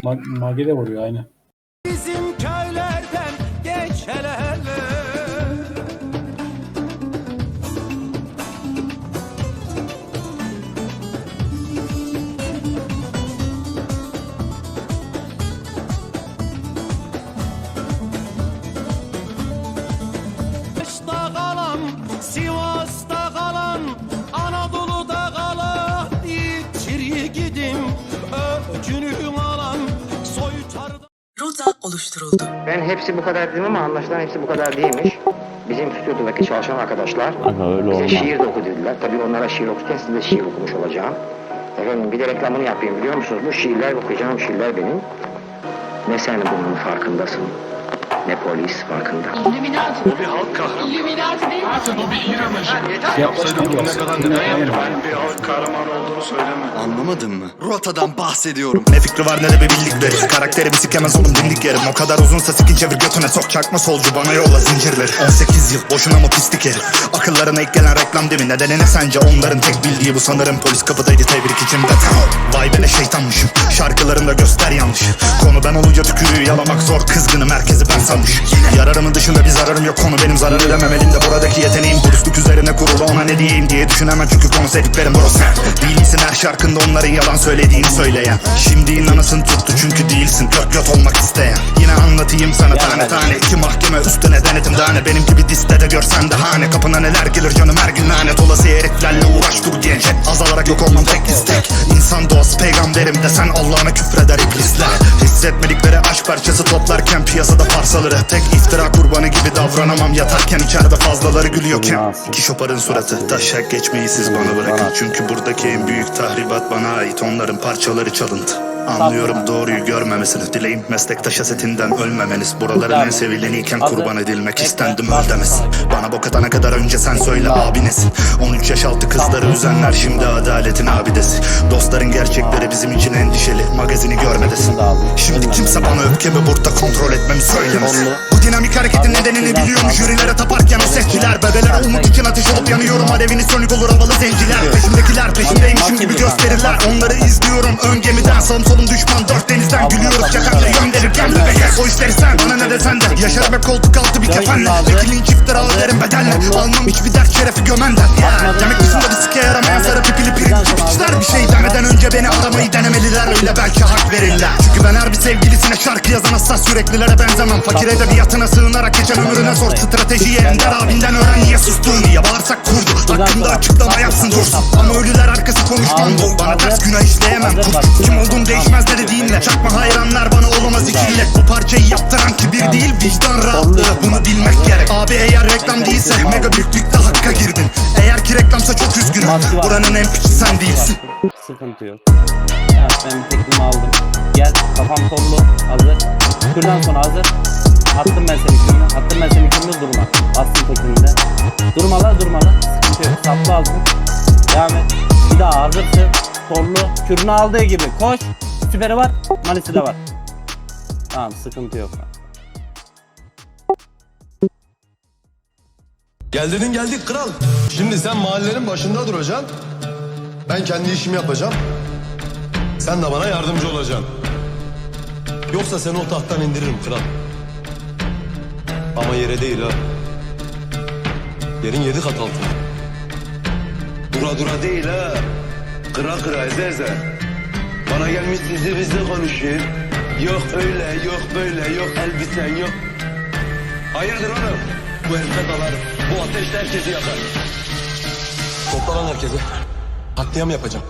Ma- Mage de vuruyor aynı. Rota oluşturuldu. Ben hepsi bu kadar dedim ama anlaşılan hepsi bu kadar değilmiş. Bizim stüdyodaki çalışan arkadaşlar Aga öyle bize olmaz. şiir de oku dediler. Tabii onlara şiir okurken size de şiir okumuş olacağım. Efendim bir de reklamını yapayım biliyor musunuz? Bu şiirler okuyacağım şiirler benim. Ne sen bunun farkındasın, ne polis farkında. Illuminati. Bu bir halk kahramanı. Illuminati değil mi? Bu ne kadar neden bir halk kahramanı olduğunu söyleme. Anlamadın mı? Rotadan bahsediyorum. Ne fikri var ne de bir bildikleri. Karakterimi sikemez oğlum dimdik yerim. O kadar uzunsa sikin çevir götüne sok. Çakma solcu bana yolla zincirleri. 18 yıl boşuna mı pislik herif. Akıllarına ilk gelen reklam değil mi? Nedeni ne sence? Onların tek bildiği bu sanırım polis kapıdaydı tebrik içimde. Vay be ne şeytanmışım. Şarkılarında göster yanlış. Konu ben olunca tükürüğü yalamak zor. Kızgını merkezi ben sanmış. Yararımın dışında bir zararım yok. Konu benim zarar edemem elimde. Buradaki yeteneğim dürüstlük üzerine kurulu. Ona ne diyeyim diye düşünemem çünkü konu sevdiklerim burası. Değil misin her şarkında onların yalan söylediğini söyleyen. Şimdi inanasın tuttu çünkü değilsin. Kök göt olmak isteyen. Yine anlatayım sana tane tane. iki mahkeme üstüne denetim tane. Benim gibi listede görsen de hane. Kapına neler gelir canım her gün lanet olası heriflerle uğraş dur genç. Azalarak yok olmam tek istek. Peygamberim de sen Allah'ına küfreder iblisler. Hissetmedikleri aşk parçası toplarken piyasada parsaları. Tek iftira kurbanı gibi davranamam. Yatarken içeride fazlaları gülüyorken. İki şoparın suratı. Taşak geçmeyi siz bana bırakın. Çünkü buradaki en büyük tahribat bana ait. Onların parçaları çalındı. Anlıyorum doğruyu görmemesini Dileğim meslektaş setinden ölmemeniz. Buraların en sevileniyken kurban edilmek istendim öldemez Bana bok atana kadar önce sen söyle abinesin. 13 yaş altı kızları üzenler şimdi adaletin abidesi. Dostların gerçekleri bizim için endişeli. Magazini görmedesin. Şimdi kimse bana öfkemi burada kontrol etmemi söylemez. Bu dinamik hareketin nedenini biliyorum. Jürilere taparken o sesçiler Bebeler umut için ateş olup yanıyorum. Alevini sönük olur havalı zenciler Peşimdekiler peşimdeymişim gibi gösterirler Onları izliyorum. Ön gemiden Sağım solum düşman dört denizden Gülüyoruz. yakanları gönderirken Bebeğe o işleri sen bana ne desen de. Yaşarım hep koltuk altı bir kefenle. Vekilin çiftleri ağlarım bedenle Almam hiçbir dert şerefi gömenden. Yeah. Demek dışında bir sike yaramayan sarı pipili pirinçli piçler Bir şey demeden önce beni aramayı denemeliler Öyle belki hak verirler. Çünkü ben her bir sevgilisine şarkı yazan hassas yüreklilere benzemem. Fakir edebiyatına sığınarak geçen ömrüne sor Stratejiyi Ender abinden öğren niye sustun diye Bağırsak kurdu Hakkında açıklama yapsın dursun. Ama ölüler arkası konuşmam bu Bana ters günah işleyemem. Kurt Kim olduğum değişmez de dediğinle Çakma hayranlar bana olamaz iki illet Bu parçayı yaptıran kibir değil vicdan rahatlığı. Bunu bilmek gerek. Abi eğer reklam değilse mega büyüklükte hakka girdin. Eğer ki reklamsa çok üzgünüm. Buranın en piçi sen değilsin Sıkıntı yok. Evet ben bir teklimi aldım. Gel kafam kollu hazır. Şuradan sonra hazır. Attım ben seni kürünü. Attım ben seni kürünü durma. Bastım teklinde. Durma la durma la. Sıkıntı yok. Saplı aldım. Devam et. Bir daha hazırsın. Kollu. Kürünü aldığı gibi. Koş. Süperi var. Manisi de var. Tamam sıkıntı yok. Gel dedin geldik kral. Şimdi sen mahallenin başında duracaksın. Ben kendi işimi yapacağım. Sen de bana yardımcı olacaksın. Yoksa seni o tahttan indiririm kral. Ama yere değil ha. Yerin yedi kat altı. Dura dura değil ha. Kıra kıra eze eze. Bana gelmiş sizi bizle konuşuyor. Yok öyle, yok böyle, yok elbisen, yok. Hayırdır oğlum? Bu herife dalarım. Bu ateşle herkesi yakar. Topla lan herkese. Katliam yapacağım.